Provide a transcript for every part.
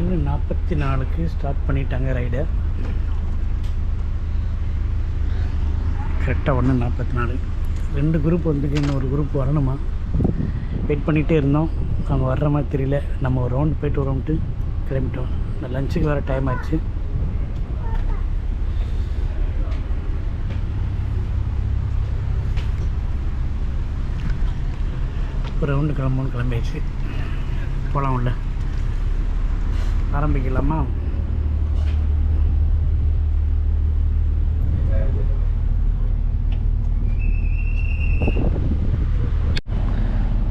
ஒன்று நாற்பத்தி நாலுக்கு ஸ்டார்ட் பண்ணிட்டாங்க ரைடை கரெக்டாக ஒன்று நாற்பத்தி நாலு. ரெண்டு குரூப் வந்துட்டு இன்னொரு குரூப் வரணுமா? வெயிட் பண்ணிகிட்டே இருந்தோம். அவங்க வர்ற மாதிரி தெரியல. நம்ம ஒரு ரவுண்ட் போயிட்டு வரோம்ட்டு கிளம்பிட்டோம். இந்த லஞ்சுக்கு வர டைம் ஆச்சு. ஒரு ரவுண்டு கிளம்பணும்னு கிளம்பியாச்சு. போகலாம் உள்ள ஆரம்பிக்கலாமா?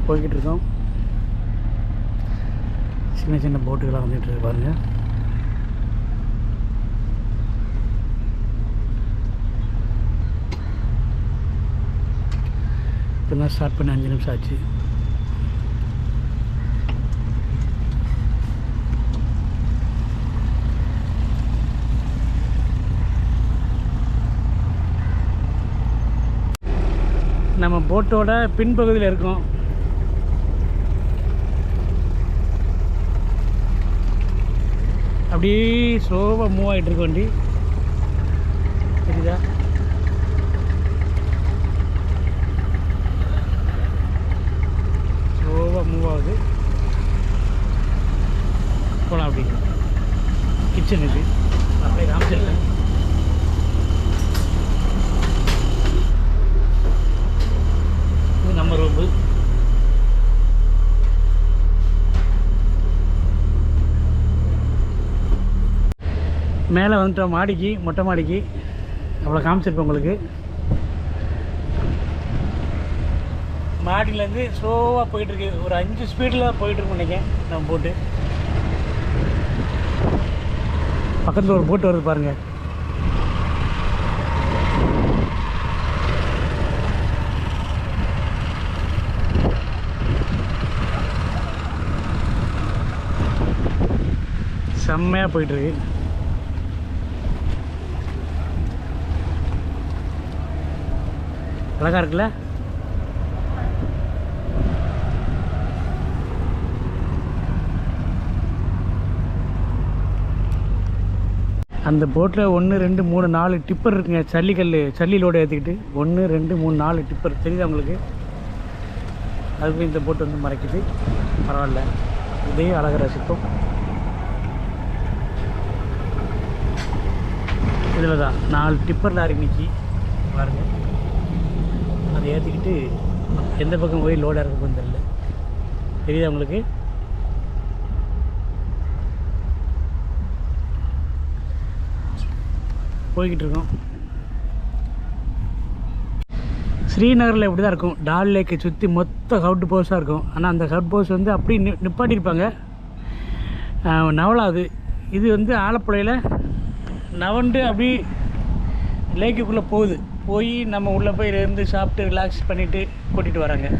போய்கிட்டு இருக்கோம் சின்ன சின்ன போட்டுகளாக வந்துட்டு இருக்கு பாருங்க. இப்போ தான் ஸ்டார்ட் பண்ணி அஞ்சு நிமிஷம் ஆச்சு. நம்ம போட்டோட பின்பகுதியில் இருக்கோம். அப்படியே ஸ்லோவாக மூவ் ஆகிட்டு இருக்கு வண்டி. தெரியுதா? ஸ்லோவாக மூவ் ஆகுது. போகலாம் அப்படி கிச்சன் இது. அப்படியே காமிச்சிருக்கேன் இது நம்ம ரூமு மேலே வந்துட்டோம் மாடிக்கு மொட்டை மாடிக்கு. அவ்வளோ காமிச்சிருப்பேன் உங்களுக்கு. மாடியிலேருந்து ஸ்லோவாக போயிட்டுருக்கு ஒரு அஞ்சு ஸ்பீடில் போயிட்டுருக்கு நினைக்கேன் நம்ம போட்டு பக்கத்தில் ஒரு போட்டு வருது பாருங்கள் செம்மையாக போயிட்டுருக்கு. அழகாக இருக்குல்ல? அந்த போட்டில் ஒன்று ரெண்டு மூணு நாலு டிப்பர் இருக்குங்க. சல்லிக்கல் சல்லிலோடு ஏற்றிக்கிட்டு ஒன்று ரெண்டு மூணு நாலு டிப்பர் தெரியுது அவங்களுக்கு அதுக்கு இந்த போட்டு வந்து மறைக்குது. பரவாயில்ல. இதையும் அழகாக ரசிப்போம். இதில் தான் நாலு டிப்பர் லாரி நிற்கி பாருங்கள் அதை ஏற்றிக்கிட்டு எந்த பக்கம் போய் லோடாக இருக்குன்னு தெரியல. தெரியுதா உங்களுக்கு? போய்கிட்டு இருக்கோம் ஸ்ரீநகரில் இப்படி தான் இருக்கும். டால் லேக்கை சுற்றி மொத்த ஹவுட் போஸாக இருக்கும். ஆனால் அந்த ஹவுட் போஸ் வந்து அப்படி நி நிப்பாட்டியிருப்பாங்க. நவலாது. இது வந்து ஆலப்புழையில் நவண்டு அப்படி லேக்குக்குள்ளே போகுது. போய் நம்ம உள்ளே போய் இருந்து சாப்பிட்டு ரிலாக்ஸ் பண்ணிவிட்டு கூட்டிகிட்டு வராங்க.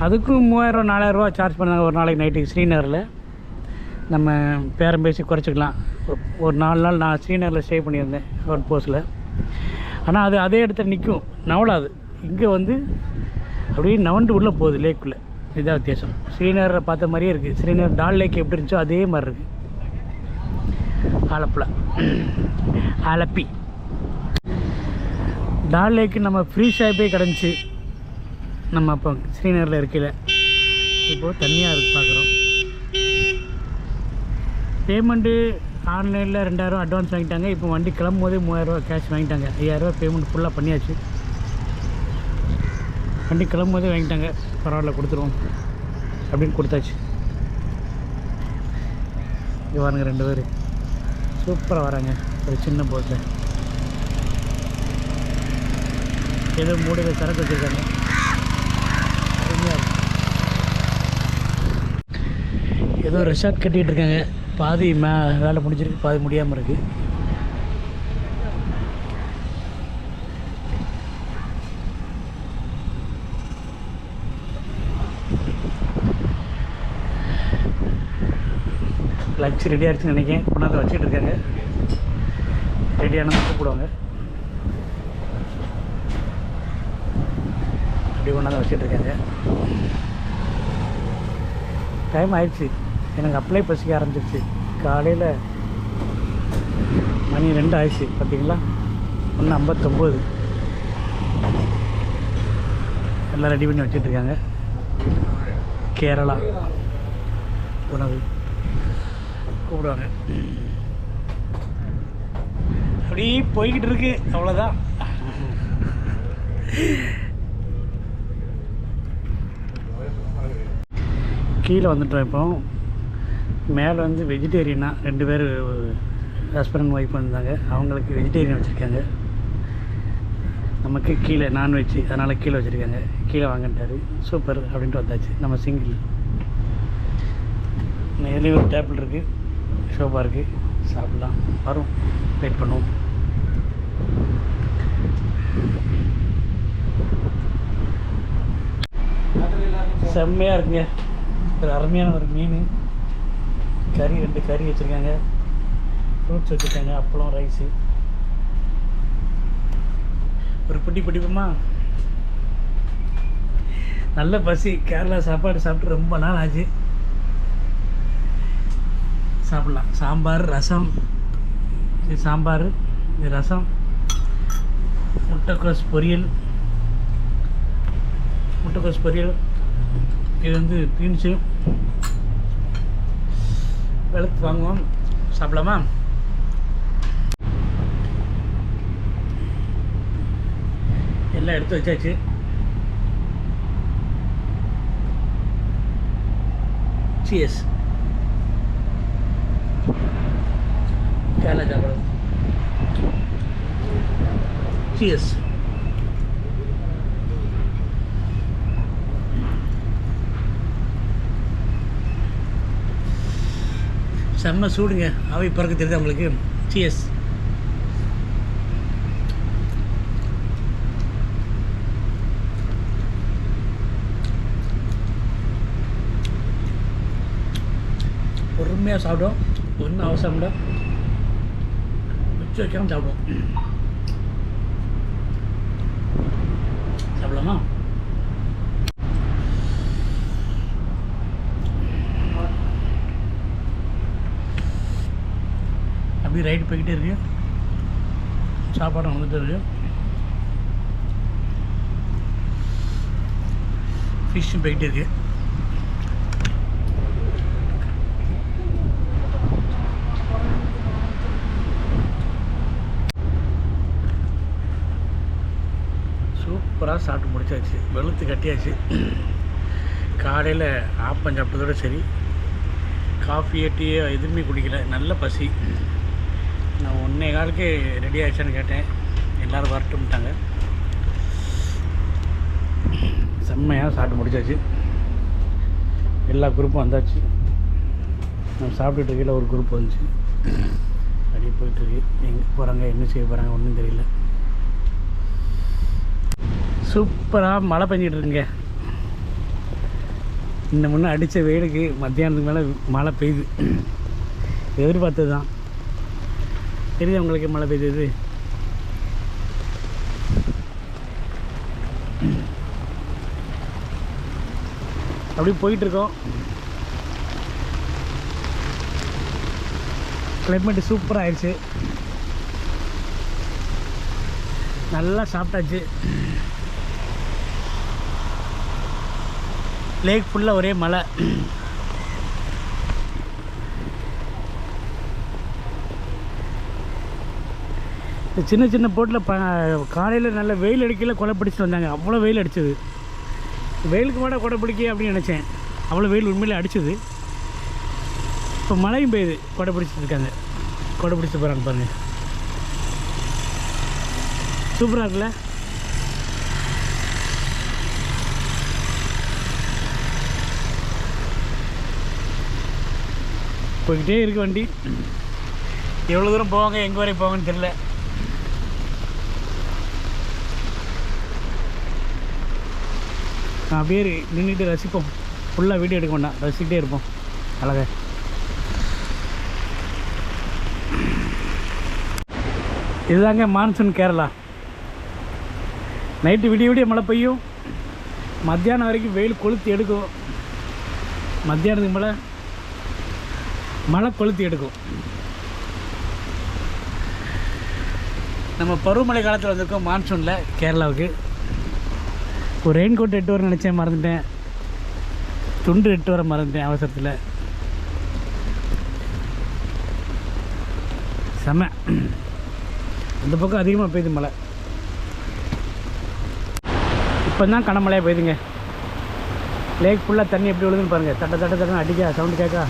அதுக்கும் மூவாயிரம் நாலாயிரரூவா சார்ஜ் பண்ணாங்க ஒரு நாளைக்கு நைட்டுக்கு ஸ்ரீநகரில். நம்ம பேரம் பேசி குறைச்சிக்கலாம். ஒரு- நாலு நாள் நான் ஸ்ரீநகரில் ஸ்டே பண்ணியிருந்தேன் அவுட் போஸ்ட்டில் ஆனால் அது அதே இடத்துல நிற்கும் நவலாது. இங்கே வந்து அப்படியே நவண்டு உள்ளே போகுது லேக்குள்ளே. இதான் வித்தியாசம். ஸ்ரீநகரை பார்த்த மாதிரியே இருக்குது ஸ்ரீநகர் டால் லேக் எப்படி இருந்துச்சோ அதே மாதிரி இருக்குது ஆலப்புழா ஆலப்பி டால் லேக்கு நம்ம ஃப்ரீ ஷாப்பே கிடந்துச்சு. நம்ம அப்போ ஸ்ரீநகரில் இருக்கையில். இப்போது தனியாக இருக்கு பார்க்குறோம் பேமெண்ட்டு ஆன்லைனில் ரெண்டாயிரம் அட்வான்ஸ் வாங்கிட்டாங்க. இப்போ வண்டி கிளம்பும் போதே மூவாயிரரூவா கேஷ் வாங்கிட்டாங்க. ஐயாயிரரூவா பேமெண்ட் ஃபுல்லாக பண்ணியாச்சு. வண்டி கிளம்பும் போதே வாங்கிட்டாங்க. பரவாயில்ல கொடுத்துருவோம். அப்படின்னு கொடுத்தாச்சு. இங்கே வாருங்க ரெண்டு பேர். சூப்பராக வராங்க. ஒரு சின்ன போட்டில் ஏதோ மூடையில் சரக்கு வச்சுருக்காங்க. ஏதோ ரெசார்ட் கட்டிகிட்டு இருக்காங்க. பாதி மே வேலை முடிஞ்சிருக்கு பாதி முடியாமல் இருக்குது லஞ்ச் ரெடி ஆகிடுச்சுன்னு நினைக்கிறேன். கொண்டாந்து வச்சுட்டு இருக்காங்க ரெடியானது கூப்பிடுவாங்க. அப்படி கொண்டாந்து வச்சுட்டு இருக்காங்க டைம் ஆயிடுச்சு. எனக்கு அப்ளை பசிக்க ஆரம்பிச்சிருச்சு. காலையில் மணி ரெண்டு ஆயிடுச்சு. பார்த்தீங்களா ஒன்று ஐம்பத்தொம்போது. எல்லாம் ரெடி பண்ணி வச்சிட்டு இருக்காங்க கேரளா உணவு. கூப்பிடுவாங்க அப்படி போய்கிட்டு இருக்கு. அவ்வளோதான் கீழே வந்துட்டோம் இப்போ. மேலே வந்து வெஜிடேரியனா ரெண்டு பேர் ஹஸ்பண்ட் அண்ட் ஒய்ஃப் வந்தாங்க. அவங்களுக்கு வெஜிடேரியன் வச்சுருக்காங்க. நமக்கு கீழே நான்வெஜ் அதனால் கீழே வச்சுருக்காங்க. கீழே வாங்கிட்டாரு. சூப்பர் அப்படின்ட்டு வந்தாச்சு. நம்ம சிங்கிள் இதுலேயும் ஒரு டேபிள் இருக்குது ஷோஃபா இருக்குது சாப்பிட்லாம். வரும். வெயிட் பண்ணுவோம். செம்மையாக இருக்குங்க. ஒரு அருமையான ஒரு மீன். கறி ரெண்டு கறி வச்சுருக்காங்க. ஃப்ரூட்ஸ் வச்சுருக்காங்க. அப்பளம் ரைஸு ஒரு பிடி பிடிப்போமா? நல்ல பசி. கேரளா சாப்பாடு சாப்பிட்டு ரொம்ப நாள் ஆச்சு. சாப்பிட்லாம். சாம்பார் ரசம். இது சாம்பார் இது ரசம். முட்டைக்கோஸ் பொரியல். முட்டைக்கோஸ் பொரியல். இது வந்து பீன்ஸு. வெளுத்து வாங்குவோம். சாப்பிடலாமா? எல்லாம் எடுத்து வச்சாச்சு. சிஎஸ் கேரளா சாப்பாடு சிஎஸ் செம்ம சூடுங்க. அவை பிறகு தெரியுது உங்களுக்கு? சிஎஸ் பொறுமையாக சாப்பிடும் ஒன்றும் அவசரம் இல்லை உச்சி வைக்காமல் சாப்பிடுவோம் சாப்பிடலாமா அப்படியே ரைடு போய்கிட்டே இருக்கு சாப்பாடும் வந்துட்டு இருக்கு ஃபிஷ்ஷும் போய்கிட்டே இருக்கு சூப்பராக சாப்பிட்டு முடிச்சாச்சு. வெளுத்து கட்டியாச்சு. காலையில் ஆப்பம் சாப்பிட்டதோட சரி. காஃபியை டீயோ எதுவுமே குடிக்கல. நல்ல பசி. நான் ஒன்றே காலுக்கு ரெடி ஆகிடுச்சான்னு கேட்டேன். எல்லோரும் வரட்டும்ட்டாங்க செம்மையாக சாப்பிட்டு முடிச்சாச்சு. எல்லா குரூப்பும் வந்தாச்சு. நம்ம சாப்பிட்டுட்டு இருக்கையில் ஒரு குரூப் வந்துச்சு. அப்படியே போயிட்டுருக்கு எங்கே போகிறாங்க என்ன செய்ய போகிறாங்க ஒன்றும் தெரியல. சூப்பராக மழை பெஞ்சிட்டு இருக்குங்க. இந்த முன்னே அடித்த வெயிலுக்கு மத்தியானத்துக்கு மேலே மழை பெய்யுது. எதிர்பார்த்தது தான் தெரியுது உங்களுக்கு மழை பெய்யுது அப்படியே போயிட்டுருக்கோம். கிளைமேட் சூப்பராக ஆயிடுச்சு. நல்லா சாப்பிட்டாச்சு. லேக் ஃபுல்லாக ஒரே மலை இந்த சின்ன சின்ன போட்டில் ப காலையில் நல்ல வெயில் அடிக்கல கொலை பிடிச்சிட்டு வந்தாங்க. அவ்வளோ வெயில் அடிச்சது. வெயிலுக்கு மேடம் கொடை பிடிக்க அப்படின்னு நினச்சேன். அவ்வளோ வெயில் உண்மையில் அடிச்சது. இப்போ மழையும் பெய்யுது. கொடை பிடிச்சிட்டு இருக்காங்க. கொடை பிடிச்சிட்டு போகிறாங்க பாருங்கள் சூப்பராக இருக்குல்ல? போய்கிட்டே இருக்குது வண்டி. எவ்வளோ தூரம் போவாங்க எங்கே வரை போவாங்கன்னு தெரில நான் அப்படியே நின்றுட்டு ரசிப்போம். ஃபுல்லாக வீடியோ எடுக்க வேண்டாம். ரசிக்கிட்டே இருப்போம். அழகா. இதுதாங்க மான்சூன் கேரளா. நைட்டு விடிய விடிய மழை பெய்யும். மத்தியானம் வரைக்கும் வெயில் கொளுத்தி எடுக்கும். மத்தியானத்துக்கு மேலே மழை கொளுத்தி எடுக்கும். நம்ம பருவமழை காலத்தில் வந்திருக்கோம் மான்சூனில் கேரளாவுக்கு. ஒரு ரெயின் கோட் எட்டு வர நினச்சேன் மறந்துட்டேன். துண்டு எட்டு வர மறந்துட்டேன் அவசரத்தில். செம. அந்த பக்கம் அதிகமாக பெய்யுது மழை. இப்போ தான் கனமழையாக பெய்யுதுங்க லேக் ஃபுல்லாக தண்ணி எப்படி விழுதுன்னு பாருங்கள் தட்ட தட்ட தட்ட அடிக்கா சவுண்டு கேட்கா.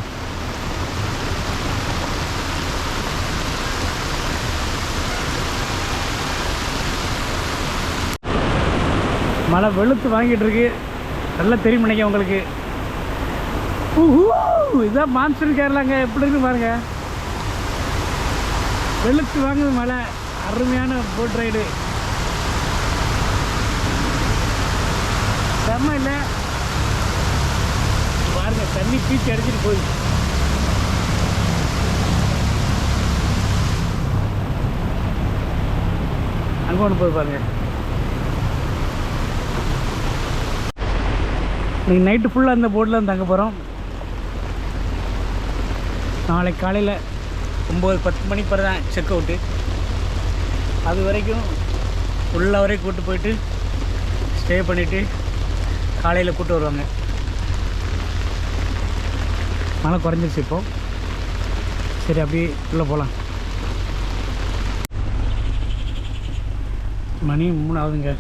மழை வெளுத்து வாங்கிட்டு இருக்கு. நல்லா தெரியும் நினைக்க உங்களுக்கு. இதான் மான்சூன் கேரளாங்க. எப்படி இருக்கு பாருங்க. வெளுத்து வாங்குது மழை. அருமையான போட் ரைடு செம்ம இல்லை? பாருங்க தண்ணி பீச்சு அடிச்சிட்டு போகுது. அங்கே ஒன்று போய் பாருங்க. இன்னைக்கு நைட்டு ஃபுல்லாக அந்த போட்டில் தான் தங்க போகிறோம் நாளைக்கு காலையில் ஒம்பது பத்து மணி பிறகு தான் செக் அவுட்டு அது வரைக்கும் ஃபுல்லாக வரைக்கும் கூப்பிட்டு போயிட்டு ஸ்டே பண்ணிவிட்டு காலையில் கூப்பிட்டு வருவாங்க. மழை குறைஞ்சிருச்சு இப்போ. சரி அப்படியே உள்ளே போகலாம் மணி மூணு ஆகுதுங்க.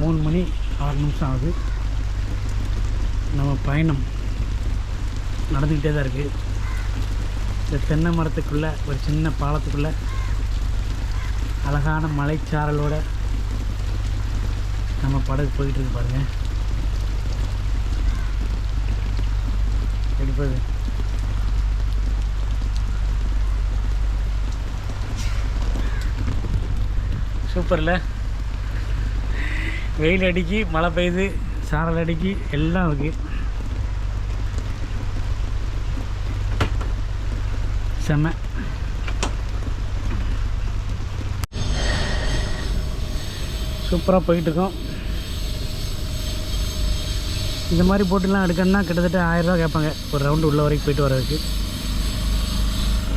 மூணு மணி ஆறு நிமிஷம் ஆகுது. நம்ம பயணம் நடந்துக்கிட்டே தான் இருக்குது இந்த தென்னை மரத்துக்குள்ளே ஒரு சின்ன பாலத்துக்குள்ளே அழகான மலைச்சாரலோட நம்ம படகு போயிட்டு இருக்கு பாருங்க. எடுப்பது சூப்பரில். வெயில் அடிக்கி மழை பெய்யுது. சாரல் அடிக்கு எல்லாம் இருக்குது செம்ம சூப்பராக போயிட்டுருக்கோம். இந்த மாதிரி போட்டுலாம் எடுக்கணும்னா கிட்டத்தட்ட ஆயிரரூவா கேட்பாங்க. ஒரு ரவுண்டு உள்ள வரைக்கும் போயிட்டு வர்றதுக்கு.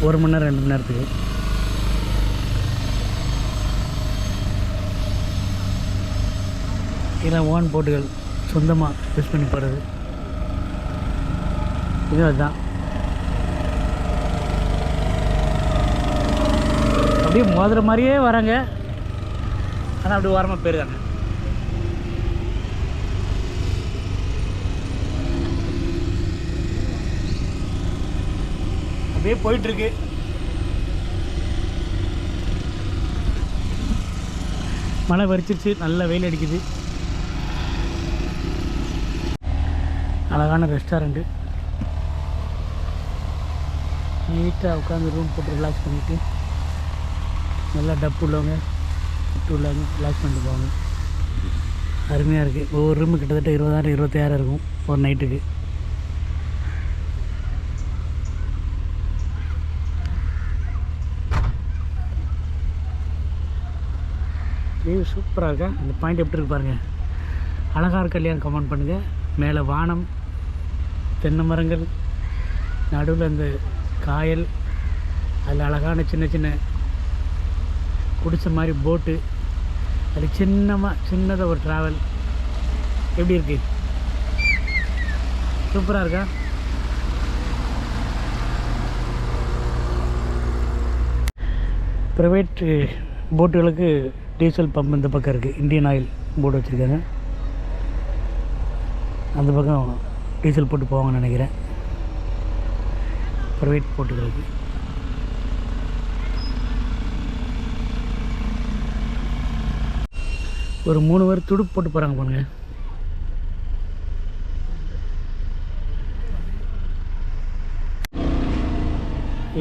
ஒரு மணி நேரம் ரெண்டு மணி நேரத்துக்கு. இதெல்லாம் ஓன் போட்டுகள். சொந்தமாக யூஸ் பண்ணி போகிறது இது அதுதான். அப்படியே மோதுற மாதிரியே வராங்க. ஆனால் அப்படி ஓரமாக போயிருக்காங்க. அப்படியே போயிட்டுருக்கு. மழை வரிச்சிருச்சு. நல்ல வெயில் அடிக்குது. அழகான ரெஸ்டாரண்ட்டு. நீட்டாக உட்காந்து ரூம் போட்டு ரிலாக்ஸ் பண்ணிவிட்டு நல்லா டப்பு உள்ளவங்க டப்பு உள்ளவங்க ரிலாக்ஸ் பண்ணிட்டு போவாங்க. அருமையாக இருக்குது ஒவ்வொரு ரூமு கிட்டத்தட்ட இருபதாயிரம் இருபத்தாயிரம் இருக்கும் ஒரு நைட்டுக்கு வியூ சூப்பராக இருக்கா? அந்த பாயிண்ட் எப்படி இருக்கு பாருங்கள் அழகாக இருக்கா இல்லையான்னு கமெண்ட் பண்ணுங்கள் மேலே வானம் தென்னை மரங்கள் நடுவில் அந்த காயல் அதில் அழகான சின்ன சின்ன குடிச்ச மாதிரி போட்டு அது சின்னமாக சின்னதாக ஒரு ட்ராவல் எப்படி இருக்கு? சூப்பராக இருக்கா? ப்ரைவேட் போட்டுகளுக்கு டீசல் பம்ப் இந்த பக்கம் இருக்குது இந்தியன் ஆயில் போர்டு வச்சுருக்காங்க. அந்த பக்கம் டீசல் போட்டு போவாங்கன்னு நினைக்கிறேன். ப்ரைவேட் போட்டுகளுக்கு ஒரு மூணு பேர் துடுப்பு போட்டு போகிறாங்க பாருங்க.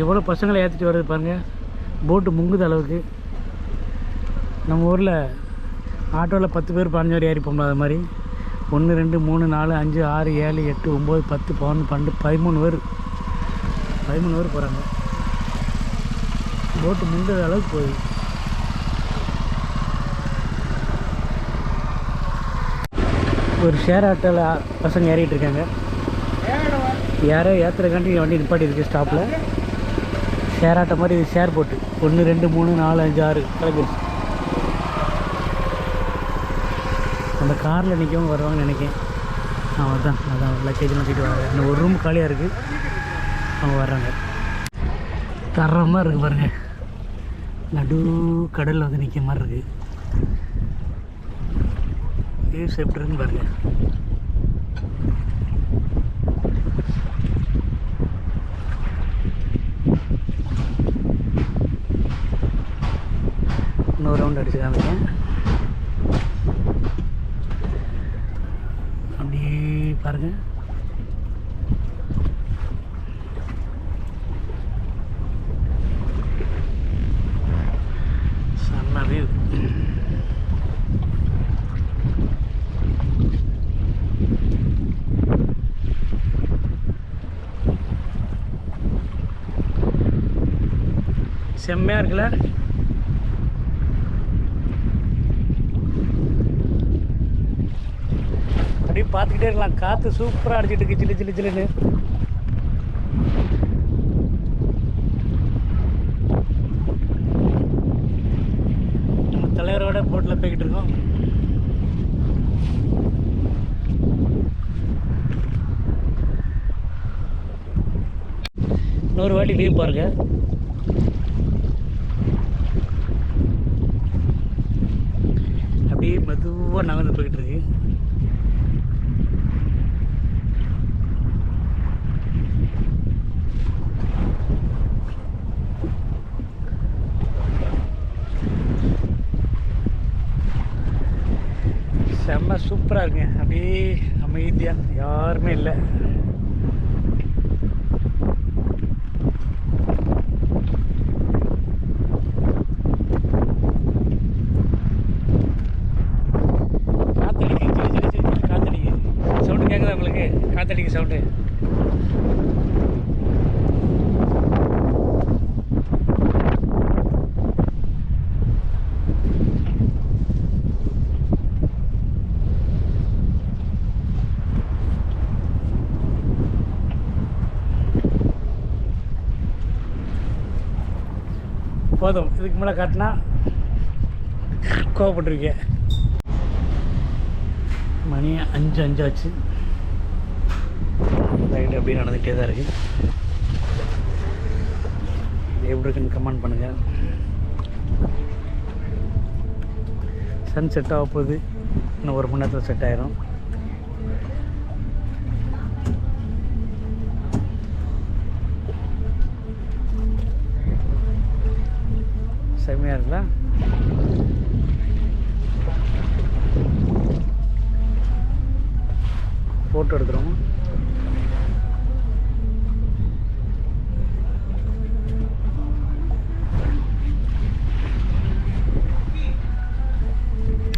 எவ்வளோ பசங்களை ஏற்றிட்டு வருது பாருங்கள் போட்டு முங்குது அளவுக்கு. நம்ம ஊரில் ஆட்டோவில் பத்து பேர் பதினஞ்சு பேர் ஏறி அது மாதிரி. ஒன்று ரெண்டு மூணு நாலு அஞ்சு ஆறு ஏழு எட்டு ஒம்பது பத்து பதினொன்று பன்னெண்டு பதிமூணு பேர். பதிமூணு பேர் போகிறாங்க போட்டு முங்குற அளவுக்கு போகுது. ஒரு ஷேர் ஆட்டோவில் பசங்க ஏறிட்டு இருக்காங்க. யாரோ ஏற்றுறக்காண்டி வண்டி நிப்பாட்டி இருக்கு ஸ்டாப்பில் ஷேர் ஆட்டோ மாதிரி ஷேர் போட்டு. ஒன்று ரெண்டு மூணு நாலு அஞ்சு ஆறு கிளம்பிடுச்சு அந்த காரில் நிற்கவும் வருவாங்கன்னு நினைக்கேன். அவன் தான் அதான் லக்கேஜ்லாம் தூக்கிட்டு வராங்க. இன்னும் ஒரு ரூம் காலியாக இருக்குது அவங்க வர்றாங்க. தரமாக இருக்குது பாருங்கள் நடு கடலில் வந்து நிற்கிற மாதிரி இருக்குது வேவ்ஸ் எப்படி இருக்குன்னு பாருங்கள் இன்னொரு ரவுண்ட் அடிச்சு காமிக்கேன் அப்படியே பாருங்க செம்ம வியூ செம்மையாக இருக்குல்ல? அப்படியே பார்த்துக்கிட்டே இருக்கலாம். காற்று சூப்பராக அடிச்சிட்டு இருக்கு சில்லு சில்லு சில்லுன்னு. நம்ம தலைவரோட போட்டில் போய்கிட்டு இருக்கோம். இன்னொரு வாட்டி லீவ் பாருங்கள் அப்படியே மெதுவாக நகர்ந்து போய்கிட்டு இருக்கு. செம்ம சூப்பராக இருக்குங்க. அப்படியே அமைதியாக யாருமே இல்லை. போதும். இதுக்கு மேலே காட்டினா கோவப்பட்டிருக்கேன் மணி அஞ்சு அஞ்சாச்சு ரைடு அப்படியே நடந்துகிட்டே தான் இருக்குது இது எப்படி இருக்குன்னு கமெண்ட் பண்ணுங்கள் சன் செட் ஆக போகுது. இன்னும் ஒரு மணி நேரத்தில் செட் ஆயிரும். செம்மையாக இருக்குல்ல ஃபோட்டோ எடுக்கிறோமா?